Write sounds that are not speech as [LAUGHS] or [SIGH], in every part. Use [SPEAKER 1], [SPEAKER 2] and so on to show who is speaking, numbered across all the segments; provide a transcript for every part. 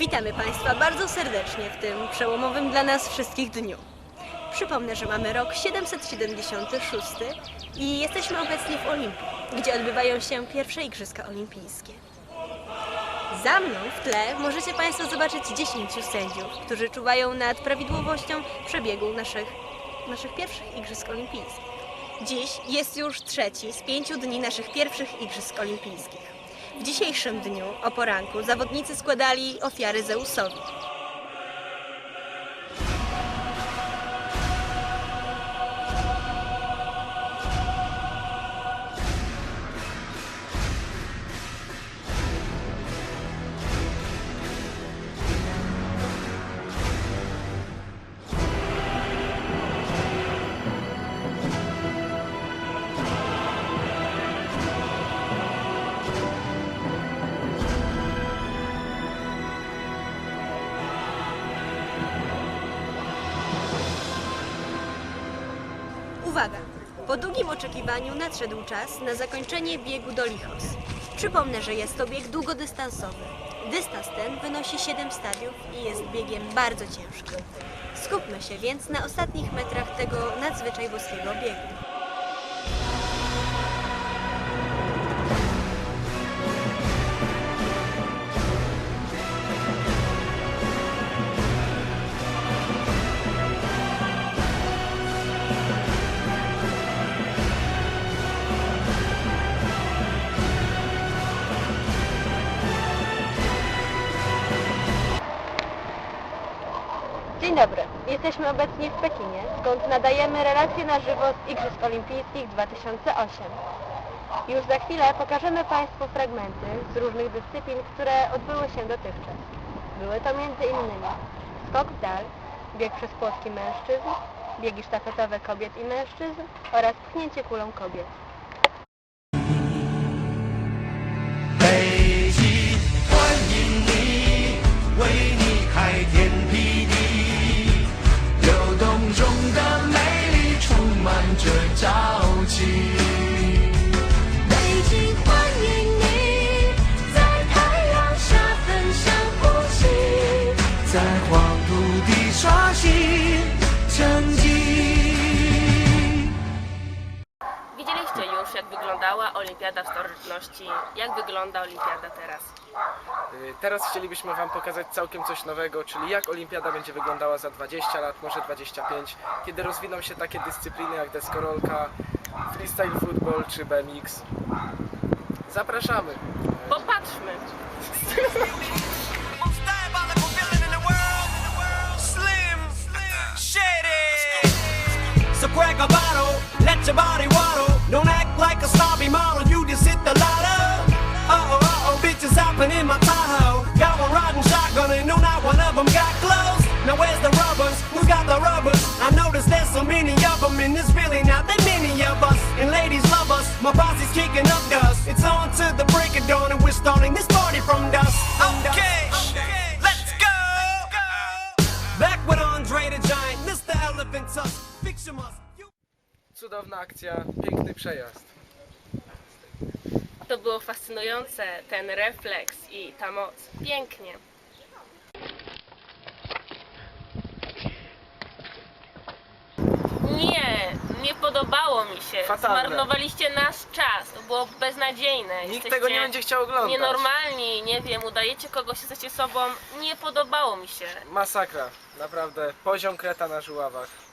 [SPEAKER 1] Witamy Państwa bardzo serdecznie w tym przełomowym dla nas wszystkich dniu. Przypomnę, że mamy rok 776 i jesteśmy obecnie w Olimpii, gdzie odbywają się pierwsze Igrzyska Olimpijskie. Za mną w tle możecie Państwo zobaczyć 10 sędziów, którzy czuwają nad prawidłowością przebiegu naszych, naszych pierwszych Igrzysk Olimpijskich. Dziś jest już trzeci z pięciu dni naszych pierwszych Igrzysk Olimpijskich. W dzisiejszym dniu, o poranku, zawodnicy składali ofiary Zeusowi. Uwaga! Po długim oczekiwaniu nadszedł czas na zakończenie biegu do Lichos. Przypomnę, że jest to bieg długodystansowy. Dystans ten wynosi 7 stadiów i jest biegiem bardzo ciężkim. Skupmy się więc na ostatnich metrach tego nadzwyczaj boskiego biegu. Jesteśmy obecnie w Pekinie, skąd nadajemy relacje na żywo z Igrzysk Olimpijskich 2008. Już za chwilę pokażemy Państwu fragmenty z różnych dyscyplin, które odbyły się dotychczas. Były to innymi skok w dal, bieg przez płotki mężczyzn, biegi sztafetowe kobiet i mężczyzn oraz pchnięcie kulą kobiet.
[SPEAKER 2] 不轻。Olimpiada w starożytności, jak wygląda Olimpiada teraz.
[SPEAKER 3] Y, Teraz chcielibyśmy Wam pokazać całkiem coś nowego, czyli jak Olimpiada będzie wyglądała za 20 lat, może 25, kiedy rozwiną się takie dyscypliny jak deskorolka, freestyle football czy BMX. Zapraszamy!
[SPEAKER 2] Popatrzmy!
[SPEAKER 4] So crack a bottle, let your body waddle. Don't act like a snobby model, my Tahoe. Got one riding shotgun and no, not one of them got clothes. Now where's the rubbers? Who's got the rubbers? I noticed there's so many of them and there's really not that many of us. And ladies love us, my posse's kicking up dust. It's on to the break of dawn and we're starting this party from dusk. Okay, let's go. Back with Andre the Giant, Mr. Elephant Tusk. Picture must.
[SPEAKER 3] Cudowna akcja, piękny przejazd.
[SPEAKER 2] To było fascynujące, ten refleks i ta moc. Pięknie. Nie, nie podobało mi się.
[SPEAKER 3] Fatalne.
[SPEAKER 2] Zmarnowaliście nasz czas. To było beznadziejne.
[SPEAKER 3] Nikt
[SPEAKER 2] Jesteście
[SPEAKER 3] tego nie będzie chciał oglądać.
[SPEAKER 2] Nienormalni, nie wiem, udajecie kogoś, jesteście sobą. Nie podobało mi się.
[SPEAKER 3] Masakra, naprawdę. Poziom kreta na żuławach.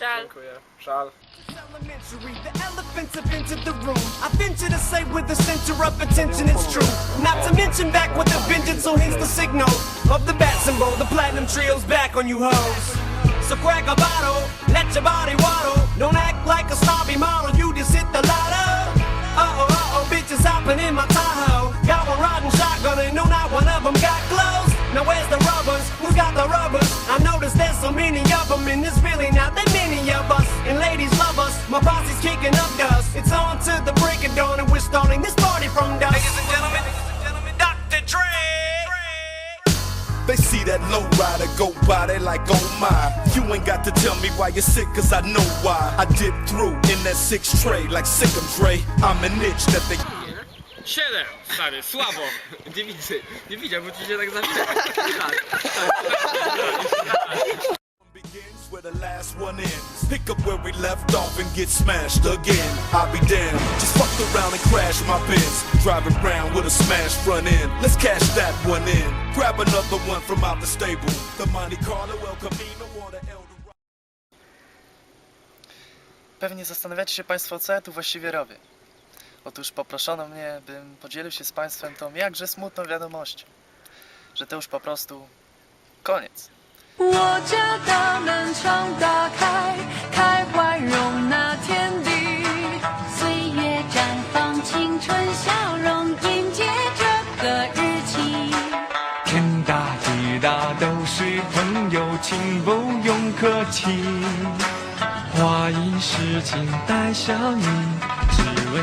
[SPEAKER 2] Żal.
[SPEAKER 3] Dziękuję. Żal.
[SPEAKER 4] Elementary, the elephants have entered the room. I venture to say with the center of attention it's true. Not to mention back with a vengeance, so hence the signal of the bat symbol. The platinum trio's back on you hoes. So crack a bottle, let your body waddle. Don't act like a snobby model, you just hit the lotto. Uh oh, uh oh, bitches hopping in my Tahoe. Many of us. And ladies love us, my posse's kicking up dust. It's on to the break of dawn and we're starting this party from dusk. Ladies and gentlemen, Dr. Dre.
[SPEAKER 5] They see that low rider go by, they like, oh my. You ain't got to tell me why you're sick, cause I know why. I dip through in that six tray like Sick'em Dre. I'm an itch that they.
[SPEAKER 6] Siedem, stary, słabo. [LAUGHS] Nie widzę, nie widział, bo ci się tak zawsze. [LAUGHS]
[SPEAKER 5] left off and get smashed again. I'll be damned. Just fucked around and crashed my Benz. Driving around with a smashed front end. Let's cash that one in. Grab another one from out the stable. The Monte Carlo El Camino or the Eldorado.
[SPEAKER 7] Pewnie zastanawiacie się Państwo, co ja tu właściwie robię. Otóż poproszono mnie, bym podzielił się z Państwem tą jakże smutną wiadomością, że to już po prostu koniec.
[SPEAKER 8] 我家大门常打开，开
[SPEAKER 9] 都是朋友，请不用客气。花一世情带笑意，只为